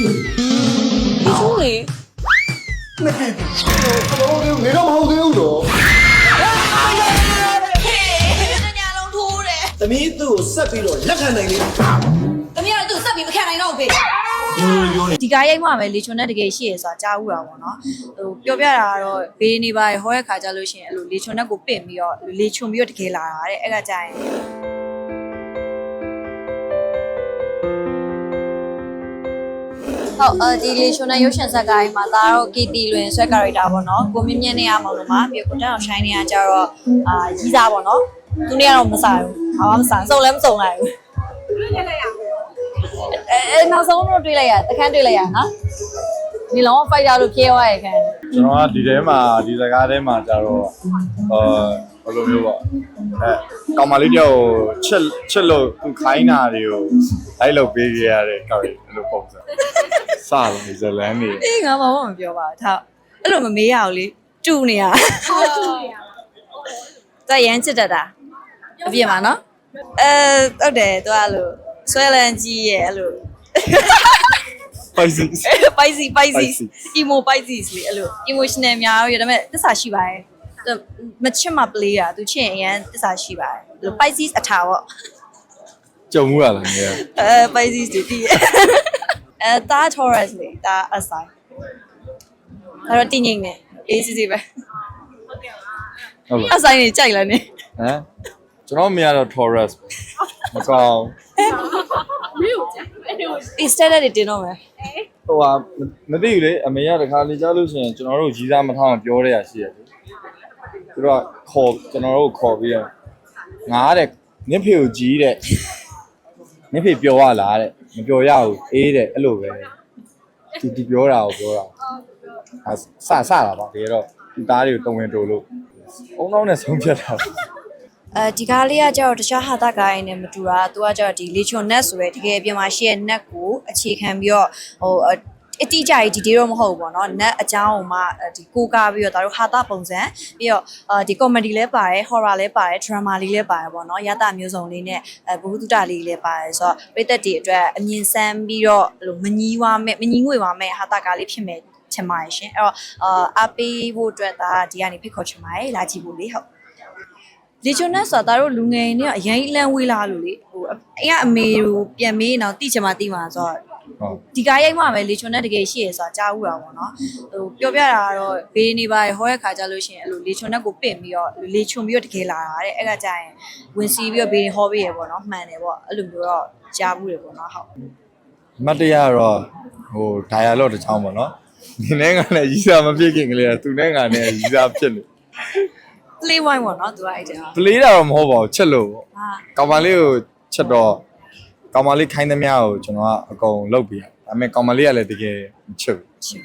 ချိုးလေနှစ်ကီကျွန်တော်တို့နေတော့မဟုတ်သေးဘူးတော့ညာလုံးထိုးတယ်သမီးသူ့ကိုဆက်ပြီးတော့လက်ခံနိုင်လေ။တမီးကတော့သူ့စက်ပြီးမခံနိုင်တော့ဘူးဖေပြောနေ။ဒီကားရိုက်မှပဲလေချွန်တဲ့တကယ်ရှိရဆိုတာကြားဦးတာပေါ့နော်။ဟိုပြောပြတာကတော့ဘေးနေပါရဟောတဲ့ခါကြလို့ရှိရင်အဲ့လိုလေချွန်တဲ့ကိုပင့်ပြီးတော့လေချွန်ပြီးတော့တကယ်လာတာတဲ့အဲ့ကကြရင် ဟုတ်အဲဒီလေချွန်တဲ့ရုပ်ရှင်ဇာတ်ကားကြီးမှာဒါကတော့ KT လွင်ဆွဲ character ပေါ့နော်ကိုမြင့်မြင့်နေရမှာလို့မှာပြီးကိုတန်းအောင် shine နေရကြတော့အာရီးစားပေါ့နော်သူနေကတော့မစားဘူးဘာမှမစားစုံလည်းမစုံလိုက်ဘူးအဲအဲနောက်ဆုံးတော့တွေးလိုက်ရတခန်းတွေးလိုက်ရနော်ဒီလုံး fighter လို့ပြေးသွားရခံကျွန်တော်ကဒီထဲမှာဒီစကားထဲမှာကြတော့အာဘယ်လိုမျိုးပေါ့အဲကောင်မလေးတယောက်ကိုချက်ချက်လို့သူခိုင်းတာတွေကိုလိုက်လုပ်ပေးခဲ့ရတဲ့ character လို့ပုံစံ စတယ်ဇလန်နေအေးငါဘာမှမပြောပါဘူးထားအဲ့လိုမမေးရအောင်လေတူနေရဟုတ်တူနေရတရမ်းချစ်တတ်တာအပြင်မှာနော်အဲဟုတ်တယ်သူကအဲ့လိုဆွဲလန်းကြီးရဲ့အဲ့လိုပိုက်စီ spicy spicy Spicy emo spicy လေအဲ့လို emotional များရောဒါပေမဲ့တစ္ဆာရှိပါတယ်သူမချစ်မ play တာသူချစ်ရင်အရန်တစ္ဆာရှိပါတယ်အဲ့လို spicy အထာပေါ့ကြုံမှုရလားငယ်အဲ spicy တူတည် အဲတာ Taurus လေတာအဆိုင်အဲ့တော့တင်းငိမ့်နေအေးစီစီပဲဟုတ်လားအဆိုင်နေကြိုက်လာနေဟမ်ကျွန်တော်အမေကတော့ Taurus မကောင်းအေး status တွေတင်တော့မယ်ဟိုဟာမသိဘူးလေအမေကတခါလေကြားလို့ရှိရင်ကျွန်တော်တို့ကြီးစားမထောင်းပြောရရရှိရတယ်သူတို့ကခေါ်ကျွန်တော်တို့ခေါ်ပြီးတော့ငါတဲ့နင့်ဖေကိုကြီးတဲ့ နင့်ဖေပြောရလားတဲ့မပြောရဘူးအေးတဲ့အဲ့လိုပဲသူသူပြောတာကိုပြောတာအစစတာပါတကယ်တော့ဒီသားတွေကိုတုံဝင်တိုလို့အုံနောက်နဲ့ဆုံးဖြတ်တာအဲဒီကားလေးကကျတော့တခြားဟာတာကားရင်းနဲ့မတူတာသူကကျတော့ဒီ legion net ဆိုရယ်တကယ်အပြင်မှာရှိတဲ့ net ကိုအခြေခံပြီးတော့ဟို အတိအကျကြီးဒီတေးတော့မဟုတ်ဘူးပေါ့နော် net အကြောင်းကိုမှဒီကိုကားပြီးတော့ဒါတို့ဟာတာပုံစံပြီးတော့အာဒီ comedy လည်းပါတယ် horror လည်းပါတယ် drama လေးလည်းပါတယ်ပေါ့နော်ရတာမျိုးစုံလေးနဲ့အဲဘ ഹു တုတလေးလည်းပါတယ်ဆိုတော့ပိသက်တွေအတွက်အမြင်ဆန်းပြီးတော့အဲ့လိုမငီးဝါမဲ့မငီးငွေဝါမဲ့ဟာတာကားလေးဖြစ်မယ်ချင်ပါတယ်ရှင်အဲ့တော့အာအားပေးဖို့အတွက်ဒါဒီကနေဖိတ်ခေါ်ချင်ပါတယ်လာကြည့်ဖို့လေဟုတ်လေချွန်နဲ့ဆိုတာတို့လူငယ်တွေနဲ့အရင်လန်းဝေးလာလို့လေဟိုအဲ့ကအမေကိုပြန်မေးတော့တိချင်မှတိမှာဆိုတော့ဟုတ် ဒီကားရိုက်မှပဲလေချွန်နဲ့တကယ်ရှိရဆိုတာကြားဦးတာပေါ့နော်ဟိုပြောပြတာကတော့ဘေးနေပါရဟောတဲ့ခါကြလို့ရှိရင်အဲ့လိုလေချွန်နဲ့ကိုပင့်ပြီးတော့လေချွန်ပြီးတော့တကယ်လာတာတဲ့အဲ့ကကြရင်ဝင်စီပြီးတော့ဘေးဟောပေးရပေါ့နော်မှန်တယ်ပေါ့အဲ့လိုမျိုးတော့ကြားဘူးတယ်ပေါ့နော်ဟုတ်မတ်တရားတော့ဟို dialogue တစ်ချောင်းပေါ့နော်ဒီနဲ့ကလည်းရီးစားမဖြစ်ခင်ကလေးကသူနဲ့ငါနဲ့ရီးစားဖြစ်နေ play wine ပေါ့နော်သူကအဲ့ဒါပလေးတာတော့မဟုတ်ပါဘူးချက်လို့ပေါ့ဟာကောင်မလေးကိုချက်တော့ ကောင်မလေးခိုင်းသမျှကိုကျွန်တော်ကအကုန်လုပ်ပြရဒါပေမဲ့ကောင်မလေးကလည်းတကယ်မချစ်ဘူးချစ်